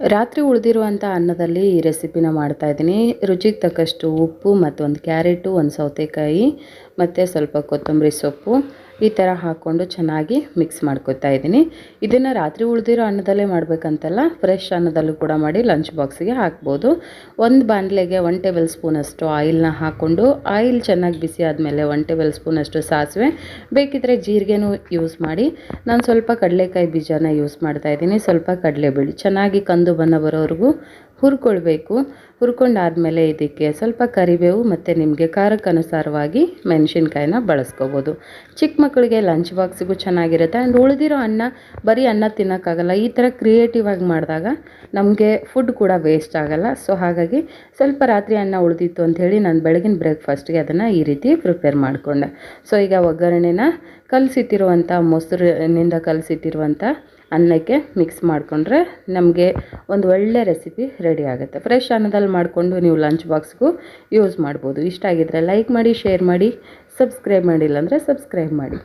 ರಾತ್ರಿ ಉಳಿದಿರುವಂಥ ಅನ್ನದಲ್ಲಿ ಈ ರೆಸಿಪಿನ ಮಾಡ್ತಾಯಿದ್ದೀನಿ ರುಚಿಗೆ ತಕ್ಕಷ್ಟು ಉಪ್ಪು ಮತ್ತು ಒಂದು ಕ್ಯಾರೆಟು, ಒಂದು ಸೌತೆಕಾಯಿ, ಮತ್ತು ಸ್ವಲ್ಪ ಕೊತ್ತಂಬರಿ ಸೊಪ್ಪು. ಈ ಥರ ಹಾಕ್ಕೊಂಡು ಚೆನ್ನಾಗಿ ಮಿಕ್ಸ್ ಮಾಡ್ಕೊತಾ ಇದ್ದೀನಿ. ಇದನ್ನು ರಾತ್ರಿ ಉಳಿದಿರೋ ಅನ್ನದಲ್ಲೇ ಮಾಡಬೇಕಂತಲ್ಲ ಫ್ರೆಶ್ ಅನ್ನದಲ್ಲೂ ಕೂಡ ಮಾಡಿ ಲಂಚ್ ಬಾಕ್ಸಿಗೆ ಹಾಕ್ಬೋದು. ಒಂದು ಬಾಣಲೆಗೆ ಒನ್ ಟೇಬಲ್ ಸ್ಪೂನಷ್ಟು ಆಯಿಲ್ನ ಹಾಕ್ಕೊಂಡು ಆಯಿಲ್ ಚೆನ್ನಾಗಿ ಬಿಸಿ ಆದಮೇಲೆ ಒನ್ ಟೇಬಲ್ ಸ್ಪೂನಷ್ಟು ಸಾಸಿವೆ ಬೇಕಿದ್ದರೆ ಜೀರಿಗೆನೂ ಯೂಸ್ ಮಾಡಿ. ನಾನು ಸ್ವಲ್ಪ ಕಡಲೆಕಾಯಿ ಬೀಜನ ಯೂಸ್ ಮಾಡ್ತಾ ಇದ್ದೀನಿ. ಸ್ವಲ್ಪ ಕಡಲೆಬೇಳೆ, ಚೆನ್ನಾಗಿ ಕಂದು ಬಣ್ಣ ಬರೋವರೆಗೂ ಹುರ್ಕೊಳ್ಬೇಕು. ಹುರ್ಕೊಂಡಾದಮೇಲೆ ಇದಕ್ಕೆ ಸ್ವಲ್ಪ ಕರಿಬೇವು ಮತ್ತು ನಿಮಗೆ ಖಾರಕ್ಕನುಸಾರವಾಗಿ ಮೆಣಸಿನ್ಕಾಯಿನ ಬಳಸ್ಕೋಬೋದು. ಚಿಕ್ಕ ಮಕ್ಕಳಿಗೆ ಲಂಚ್ ಬಾಕ್ಸಿಗೂ ಚೆನ್ನಾಗಿರುತ್ತೆ. ಆ್ಯಂಡ್ ಉಳಿದಿರೋ ಅನ್ನ, ಬರೀ ಅನ್ನ ತಿನ್ನೋಕ್ಕಾಗಲ್ಲ, ಈ ಥರ ಕ್ರಿಯೇಟಿವ್ ಆಗಿ ಮಾಡಿದಾಗ ನಮಗೆ ಫುಡ್ ಕೂಡ ವೇಸ್ಟ್ ಆಗಲ್ಲ. ಸೊ ಹಾಗಾಗಿ ಸ್ವಲ್ಪ ರಾತ್ರಿ ಅನ್ನ ಉಳಿದಿತ್ತು ಅಂಥೇಳಿ ನಾನು ಬೆಳಗಿನ ಬ್ರೇಕ್ಫಾಸ್ಟ್ಗೆ ಅದನ್ನು ಈ ರೀತಿ ಪ್ರಿಪೇರ್ ಮಾಡಿಕೊಂಡೆ. ಸೊ ಈಗ ಒಗ್ಗರಣೆನ ಕಲಸಿಟ್ಟಿರುವಂಥ ಮೊಸರಿನಿಂದ ಕಲಸಿಟ್ಟಿರುವಂಥ ಅನ್ನಕ್ಕೆ ಮಿಕ್ಸ್ ಮಾಡಿಕೊಂಡ್ರೆ ನಮಗೆ ಒಂದು ಒಳ್ಳೆ ರೆಸಿಪಿ ರೆಡಿ ಆಗುತ್ತೆ. ಫ್ರೆಶ್ ಅನ್ನದಲ್ಲಿ ಮಾಡಿಕೊಂಡು ನೀವು ಲಂಚ್ ಬಾಕ್ಸ್ಗೂ ಯೂಸ್ ಮಾಡ್ಬೋದು. ಇಷ್ಟ ಆಗಿದ್ದರೆ ಲೈಕ್ ಮಾಡಿ ಶೇರ್ ಮಾಡಿ ಸಬ್ಸ್ಕ್ರೈಬ್ ಮಾಡಿಲ್ಲ ಅಂದರೆ ಸಬ್ಸ್ಕ್ರೈಬ್ ಮಾಡಿ.